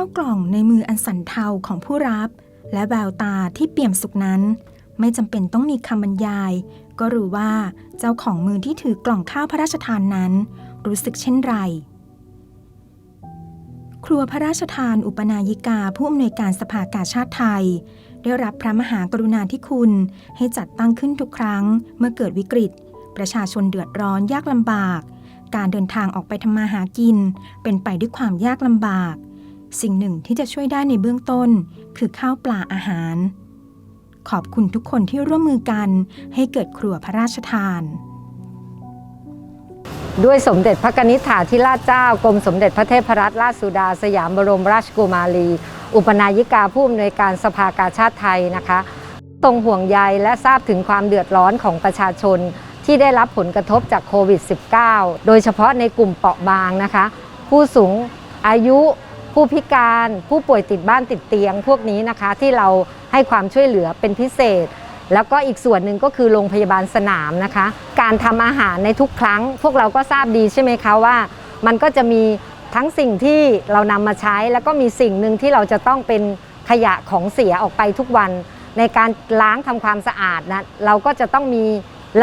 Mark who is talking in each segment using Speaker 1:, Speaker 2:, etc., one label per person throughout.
Speaker 1: ข้าวกล่องในมืออันสันเทาของผู้รับ และแววตาที่เปี่ยมสุขนั้น ไม่จำเป็นต้องมีคำบรรยาย ก็รู้ว่าเจ้าของมือที่ถือกล่องข้าวพระราชทานนั้น รู้สึกเช่นไร ครัวพระราชทานอุปนายิกาผู้อำนวยการสภากาชาติไทย ได้รับพระมหากรุณาธิคุณให้จัดตั้งขึ้นทุกครั้งเมื่อเกิดวิกฤต ประชาชนเดือดร้อนยากลำบากการเดินทางออกไปทำมาหากิน เป็นไปด้วยความยากลำบาก สิ่งหนึ่งที่จะช่วยได้ในเบื้องต้น คือข้าวปลาอาหาร ขอบคุณทุกคนที่ร่วมมือกันให้เกิดครัวพระราชทาน
Speaker 2: ด้วยสมเด็จพระนิษฐาธิราชเจ้ากรมสมเด็จพระเทพรัตนราชสุดา สยามบรมราชกุมารี อุปนายิกาผู้อำนวยการสภากาชาติไทยนะคะตรงห่วงใยและทราบถึงความเดือดร้อนของประชาชนที่ได้รับผลกระทบจากโควิด -19 โดยเฉพาะในกลุ่มเปราะบางนะคะ ผู้สูงอายุ ผู้พิการผู้ป่วยติดบ้านติดเตียง พวกนี้นะคะที่เราให้ความช่วยเหลือเป็นพิเศษ แล้วก็อีกส่วนหนึ่งก็คือโรงพยาบาลสนามนะคะ การทำอาหารในทุกครั้ง พวกเราก็ทราบดีใช่ไหมคะว่า มันก็จะมีทั้งสิ่งที่เรานำมาใช้ แล้วก็มีสิ่งหนึ่งที่เราจะต้องเป็นขยะของเสียออกไปทุกวัน ในการล้างทำความสะอาดนะเราก็จะต้องมี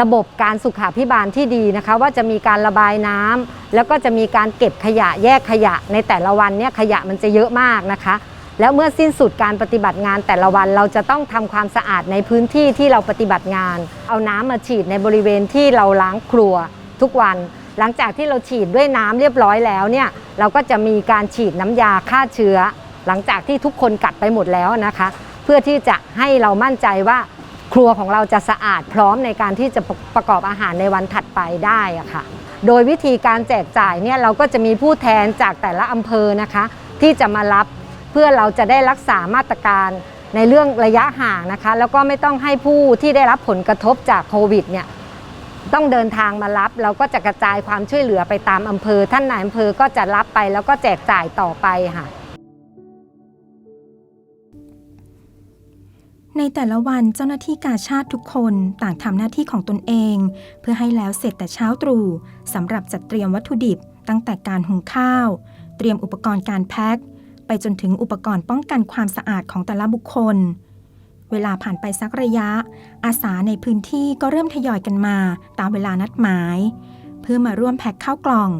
Speaker 2: ระบบการสุขาพิบาลที่ดีนะคะ ว่าจะมีการระบายน้ำแล้วก็จะมีการเก็บขยะแยกขยะในแต่ละวันเนี่ยขยะมันจะเยอะมากนะคะ แล้วเมื่อสิ้นสุดการปฏิบัติงานแต่ละวันเราจะต้องทำความสะอาดในพื้นที่ที่เราปฏิบัติงาน เอาน้ำมาฉีดในบริเวณที่เราล้างครัวทุกวัน หลังจากที่เราฉีดด้วยน้ำเรียบร้อยแล้วเนี่ยเราก็จะมีการฉีดน้ำยาฆ่าเชื้อ หลังจากที่ทุกคนกัดไปหมดแล้วนะคะ เพื่อที่จะให้เรามั่นใจว่า รัวของเราจะสะอาดพร้อมในการที่จะประกอบอาหารในวันถัดไปได้อะค่ะ โดยวิธีการแจกจ่ายเนี่ยเราก็จะมีผู้แทนจากแต่ละอำเภอนะคะ ที่จะมารับเพื่อเราจะได้รักษามาตรการในเรื่องระยะห่างนะคะ แล้วก็ไม่ต้องให้ผู้ที่ได้รับผลกระทบจากโควิดเนี่ยต้องเดินทางมารับ เราก็จะกระจายความช่วยเหลือไปตามอำเภอ ท่านนายอำเภอก็จะรับไปแล้วก็แจกจ่ายต่อไปค่ะ
Speaker 1: ในแต่ละวันเจ้าหน้าที่กาชาติทุกคนต่างทำหน้าที่ของตนเอง เพื่อให้แล้วเสร็จแต่เช้าตรู่สำหรับจัดเตรียมวัตถุดิบ ตั้งแต่การหุงข้าว เตรียมอุปกรณ์การแพ็คไปจนถึงอุปกรณ์ป้องกันความสะอาดของแต่ละบุคคล เวลาผ่านไปสักระยะ อาสาในพื้นที่ก็เริ่มทยอยกันมาตามเวลานัดหมาย เพื่อมาร่วมแพ็คข้าวกล่อง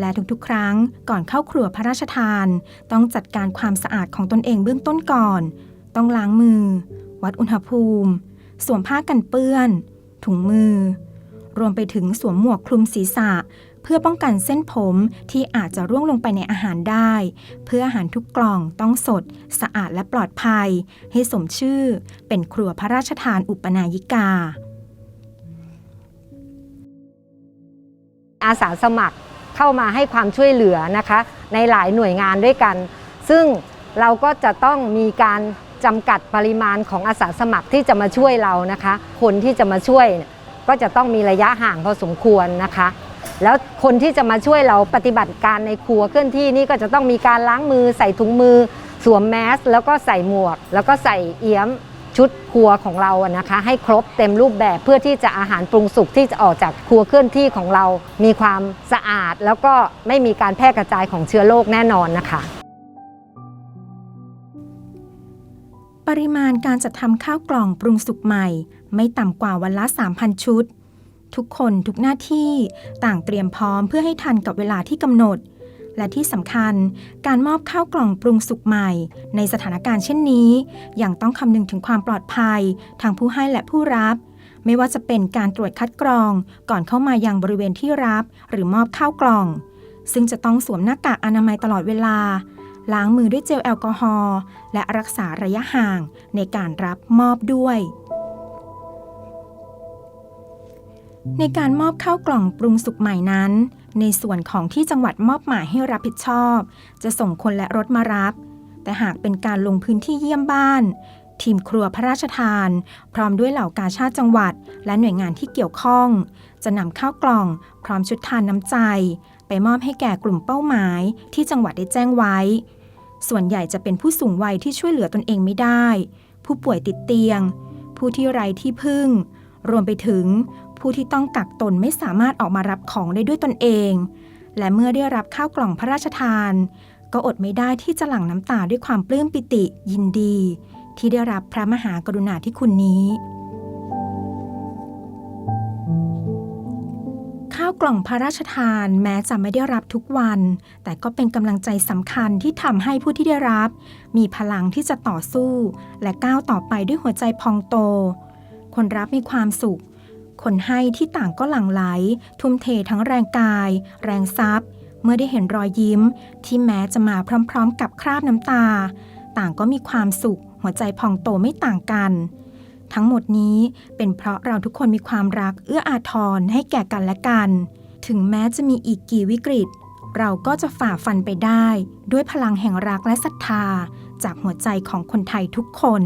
Speaker 1: และทุกๆ ครั้งก่อนเข้าครัวพระราชทาน ต้องจัดการความสะอาดของตนเองเบื้องต้นก่อน ต้องล้างมือ วัดอุณหภูมิ สวมผ้ากันเปื้อน ถุงมือ รวมไปถึงสวมหมวกคลุมศีรษะ เพื่อป้องกันเส้นผมที่อาจจะร่วงลงไปในอาหารได้ เพื่ออาหารทุกกล่องต้องสด สะอาดและปลอดภัย ให้สมชื่อ เป็นครัวพระราชทานอุปนายิกา
Speaker 2: อาสาสมัครเข้ามาให้ความช่วยเหลือนะคะ ในหลายหน่วยงานด้วยกัน ซึ่งเราก็จะต้องมีการ จำกัดปริมาณของอาสาสมัครที่จะมาช่วยเรานะคะ คนที่จะมาช่วยก็จะต้องมีระยะห่างพอสมควรนะคะ แล้วคนที่จะมาช่วยเราปฏิบัติการในครัวเคลื่อนที่นี่ก็จะต้องมีการล้างมือใส่ถุงมือ สวมแมส แล้วก็ใส่หมวก แล้วก็ใส่เอี้ยมชุดครัวของเราอะนะคะ ให้ครบเต็มรูปแบบเพื่อที่จะอาหารปรุงสุกที่จะออกจากครัวเคลื่อนที่ของเรา มีความสะอาดแล้วก็ไม่มีการแพร่กระจายของเชื้อโรคแน่นอนนะคะ
Speaker 1: ริมาณการจัดทำข้าวกล่องปรุงสุกใหม่ ไม่ต่ำกว่าวันละ 3,000 ชุด ทุกคนทุกหน้าที่ต่างเตรียมพร้อมเพื่อให้ทันกับเวลาที่กำหนด และที่สำคัญการมอบข้าวกล่องปรุงสุกใหม่ ในสถานการณ์เช่นนี้ยังต้องคำนึงถึงความปลอดภัย ทางผู้ให้และผู้รับไม่ว่าจะเป็นการตรวจคัดกรอง ก่อนเข้ามายังบริเวณที่รับ หรือมอบข้าวกล่อง ซึ่งจะต้องสวมหน้ากากอนามัยตลอดเวลา ล้างมือด้วยเจลแอลกอฮอล์และรักษาระยะห่างในการรับมอบด้วย ในการมอบข้าวกล่องปรุงสุกใหม่นั้น ในส่วนของที่จังหวัดมอบหมายให้รับผิดชอบ จะส่งคนและรถมารับ แต่หากเป็นการลงพื้นที่เยี่ยมบ้าน ทีมครัวพระราชทาน พร้อมด้วยเหล่ากาชาติจังหวัด และหน่วยงานที่เกี่ยวข้อง จะนำข้าวกล่อง พร้อมชุดทานน้ำใจ ไปมอบให้แก่กลุ่มเป้าหมายที่จังหวัดได้แจ้งไว้ ส่วนใหญ่จะเป็นผู้สูงวัยที่ช่วยเหลือตนเองไม่ได้ ผู้ป่วยติดเตียง ผู้ที่ไร้ที่พึ่ง รวมไปถึง ผู้ที่ต้องกักตนไม่สามารถออกมารับของได้ด้วยตนเอง และเมื่อได้รับข้าวกล่องพระราชทาน ก็ก็อดไม่ได้ที่จะหลั่งน้ำตาด้วยความปลื้มปิติยินดี ที่ได้รับพระมหากรุณาธิคุณนี้าวกล่องพระราชทานแม้จะไม่ได้รับทุกวัน แต่ก็เป็นกำลังใจสำคัญที่ทำให้ผู้ที่ได้รับ มีพลังที่จะต่อสู้ และก้าวต่อไปด้วยหัวใจพองโต คนรับมีความสุข คนให้ที่ต่างก็หลั่งไหล ทุ่มเททั้งแรงกาย แรงทรัพย์ เมื่อได้เห็นรอยยิ้ม ที่แม้จะมาพร้อม ๆ กับคราบน้ำตา ต่างก็มีความสุข หัวใจพองโตไม่ต่างกัน ทั้งหมดนี้เป็นเพราะเราทุกคนมีความรักเอื้ออาทรให้แก่กันและกัน ถึงแม้จะมีอีกกี่วิกฤต เราก็จะฝ่าฟันไปได้ ด้วยพลังแห่งรักและศรัทธา จากหัวใจของคนไทยทุกคน